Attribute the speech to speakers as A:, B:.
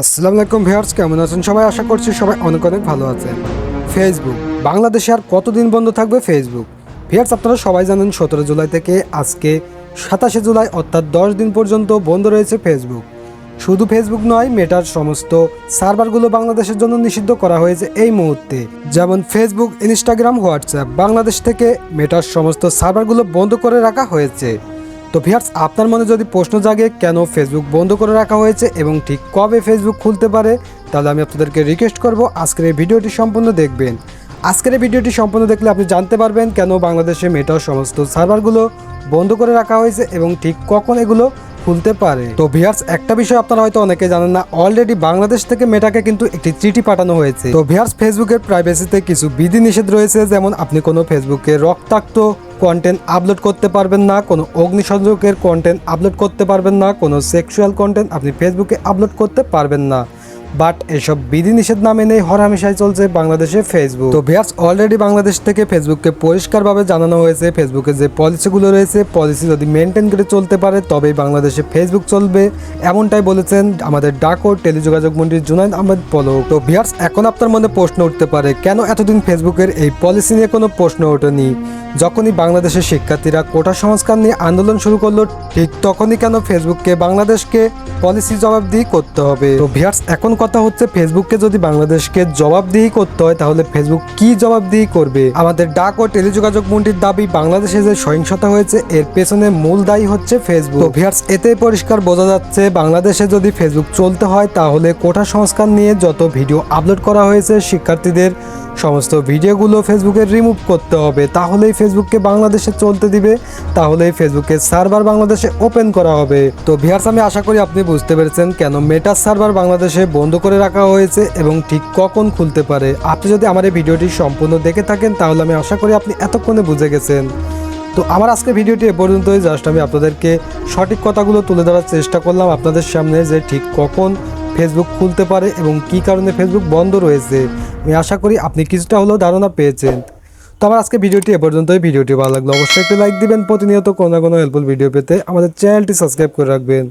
A: আসসালামু আলাইকুম ভিউয়ার্স, কেমন আছেন সবাই? আশা করছি সবাই অনেক অনেক ভালো আছেন। ফেসবুক বাংলাদেশে আর কতদিন বন্ধ থাকবে ফেসবুক ভিউয়ার্স, আপনারা সবাই জানেন সতেরো জুলাই থেকে আজকে সাতাশে জুলাই, অর্থাৎ দশ দিন পর্যন্ত বন্ধ রয়েছে ফেসবুক শুধু ফেসবুক নয় মেটার সমস্ত সার্ভারগুলো বাংলাদেশের জন্য নিষিদ্ধ করা হয়েছে এই মুহূর্তে। যেমন ফেসবুক ইনস্টাগ্রাম হোয়াটসঅ্যাপ বাংলাদেশ থেকে মেটার সমস্ত সার্ভারগুলো বন্ধ করে রাখা হয়েছে। তো ভিয়ার্স আপনার মনে যদি প্রশ্ন জাগে কেন ফেসবুক বন্ধ করে রাখা হয়েছে এবং ঠিক কবে ফেসবুক খুলতে পারে, তাহলে আমি আপনাদেরকে রিকোয়েস্ট করব আজকের এই ভিডিওটি সম্পূর্ণ দেখবেন। আজকের এই ভিডিওটি সম্পূর্ণ দেখলে আপনি জানতে পারবেন কেন বাংলাদেশে মেটার সমস্ত সার্ভারগুলো বন্ধ করে রাখা হয়েছে এবং ঠিক কখন এগুলো খুলতে পারে। তো ভিয়ার্স একটা বিষয় আপনারা হয়তো অনেকে জানেন না অলরেডি বাংলাদেশ থেকে মেটাকে কিন্তু একটি চিঠি পাঠানো হয়েছে। তো ভিয়ার্স ফেসবুকের প্রাইভেসিতে কিছু বিধি নিষেধ রয়েছে, যেমন আপনি কোনো ফেসবুকে রক্তাক্ত কন্টেন্ট আপলোড করতে পারবেন না, কোনো অগ্নিসংযোগের কন্টেন্ট আপলোড করতে পারবেন না, কোনো সেক্সুয়াল কন্টেন্ট আপনি ফেসবুকে আপলোড করতে পারবেন না। বাট এসব বিধিনিষেধ না মেনেই হরহামেশাই চলছে বাংলাদেশে ফেসবুক তো ভিয়ার্স অলরেডি বাংলাদেশ থেকে ফেসবুককে পরিষ্কারভাবে জানানো হয়েছে ফেসবুকে যে পলিসিগুলো রয়েছে পলিসি যদি মেনটেন করে চলতে পারে, তবেই বাংলাদেশে ফেসবুক চলবে, এমনটাই বলেছেন আমাদের ডাক ও টেলিযোগাযোগ মন্ত্রী জুনাইদ আহমেদ পলক। তো ভিয়ার্স, এখন আপনার মনে প্রশ্ন উঠতে পারে, কেন এতদিন ফেসবুকের এই পলিসি নিয়ে কোনো প্রশ্ন ওঠেনি? যখনই বাংলাদেশের শিক্ষার্থীরা কোটা সংস্কার নিয়ে আন্দোলন শুরু করল, ঠিক তখনই কেন ফেসবুককে বাংলাদেশকে পলিসি জবাবদিহি করতে হবে। তো ভিয়ার্স এখন কথা হচ্ছে ফেসবুককে যদি বাংলাদেশকে জবাবদিহি করতে হয়, তাহলে ফেসবুক কি জবাবদিহি করবে? আমাদের ডাক ও টেলিযোগাযোগ মন্ত্রীর দাবি, বাংলাদেশে যে সহিংসতা হয়েছে, এর পেছনে মূল দায়ী হচ্ছে ফেসবুক। তো ভিয়ার্স এতে পরিষ্কার বোঝা যাচ্ছে, বাংলাদেশে যদি ফেসবুক চলতে হয়, তাহলে কোটা সংস্কার নিয়ে যত ভিডিও আপলোড করা হয়েছে, শিক্ষার্থীদের সমস্ত ভিডিওগুলো ফেসবুকে রিমুভ করতে হবে, তাহলেই ফেসবুককে বাংলাদেশে চলতে দিবে, তাহলেই ফেসবুকের সার্ভার বাংলাদেশে ওপেন করা হবে। তো ভিয়ার্স আমি আশা করি আপনি বুঝতে পেরেছেন কেন মেটার সার্ভার বাংলাদেশে বন্ধ করে রাখা হয়েছে এবং ঠিক কখন খুলতে পারে। আপনি যদি আমার এই ভিডিওটি সম্পূর্ণ দেখে থাকেন, তাহলে আমি আশা করি আপনি এতক্ষণে বুঝে গেছেন। তো আমার আজকে ভিডিওটি এ পর্যন্তই, জাস্ট আমি আপনাদেরকে সঠিক কথাগুলো তুলে ধরার চেষ্টা করলাম আপনাদের সামনে যে ঠিক কখন ফেসবুক খুলতে পারে এবং কি কারণে ফেসবুক বন্ধ রয়েছে, আমি আশা করি আপনি কিছুটা হলেও ধারণা পেয়েছেন। তো আমার আজকে ভিডিওটি এ পর্যন্তই। ভিডিওটি ভালো লাগল অবশ্যই একটি লাইক দিবেন। প্রতিনিয়ত কোনো না কোনো হেল্পফুল ভিডিও পেতে আমাদের চ্যানেলটি সাবস্ক্রাইব করে রাখবেন।